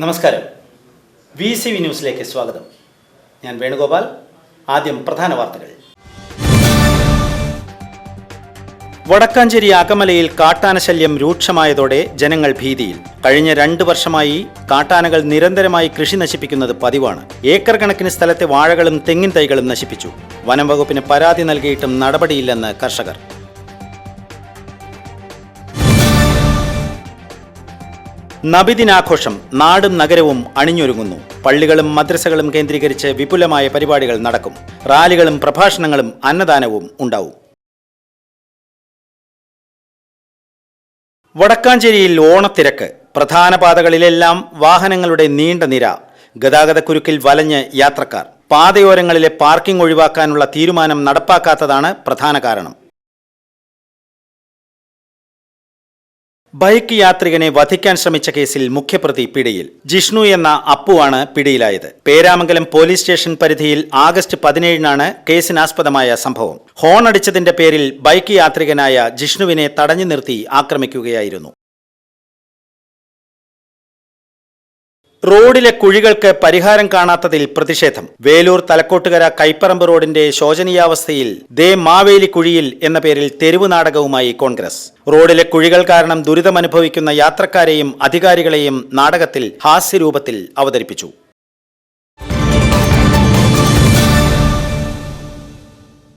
നമസ്കാരം. V C V ന്യൂസിലേക്ക് സ്വാഗതം. ഞാൻ വേണുഗോപാൽ. ആദ്യം പ്രധാന വാർത്തകൾ. വടക്കാഞ്ചേരി കാട്ടാന ശല്യം രൂക്ഷമായതോടെ ജനങ്ങൾ ഭീതിയിൽ. കഴിഞ്ഞ രണ്ട് വർഷമായി കാട്ടാനകൾ നിരന്തരമായി കൃഷി നശിപ്പിക്കുന്നത് പതിവാണ്. ഏക്കർ കണക്കിന് സ്ഥലത്തെ വാഴകളും തെങ്ങിൻ തൈകളും നശിപ്പിച്ചു. വനം വകുപ്പിന് പരാതി നൽകിയിട്ടും നടപടിയില്ലെന്ന് കർഷകർ. നബിദിനാഘോഷം നാടും നഗരവും അണിഞ്ഞൊരുങ്ങുന്നു. പള്ളികളും മദ്രസകളും കേന്ദ്രീകരിച്ച് വിപുലമായ പരിപാടികൾ നടക്കും. റാലികളും പ്രഭാഷണങ്ങളും അന്നദാനവും ഉണ്ടാവും. വടക്കാഞ്ചേരിയിൽ ഓണത്തിരക്ക്. പ്രധാന പാതകളിലെല്ലാം വാഹനങ്ങളുടെ നീണ്ട നിര. ഗതാഗതക്കുരുക്കിൽ വലഞ്ഞ് യാത്രക്കാർ. പാതയോരങ്ങളിലെ പാർക്കിംഗ് ഒഴിവാക്കാനുള്ള തീരുമാനം നടപ്പാക്കാത്തതാണ് പ്രധാന കാരണം. ബൈക്ക് യാത്രികനെ വധിക്കാൻ ശ്രമിച്ച കേസിൽ മുഖ്യപ്രതി പിടിയിൽ. ജിഷ്ണു എന്ന അപ്പുവാണ് പിടിയിലായത്. പേരാമംഗലം പോലീസ് സ്റ്റേഷൻ പരിധിയിൽ ആഗസ്റ്റ് പതിനേഴിനാണ് കേസിനാസ്പദമായ സംഭവം. ഹോൺ അടിച്ചതിന്റെ പേരിൽ ബൈക്ക് യാത്രികനായ ജിഷ്ണുവിനെ തടഞ്ഞു നിർത്തി ആക്രമിക്കുകയായിരുന്നു. റോഡിലെ കുഴികൾക്ക് പരിഹാരം കാണാത്തതിൽ പ്രതിഷേധം. വേലൂർ തലക്കോട്ടുകര കൈപ്പറമ്പ് റോഡിന്റെ ശോചനീയാവസ്ഥയിൽ ദേ മാവേലി കുഴിയിൽ എന്ന പേരിൽ തെരുവ് നാടകവുമായി കോൺഗ്രസ്. റോഡിലെ കുഴികൾ കാരണം ദുരിതമനുഭവിക്കുന്ന യാത്രക്കാരെയും അധികാരികളെയും നാടകത്തിൽ ഹാസ്യരൂപത്തിൽ അവതരിപ്പിച്ചു.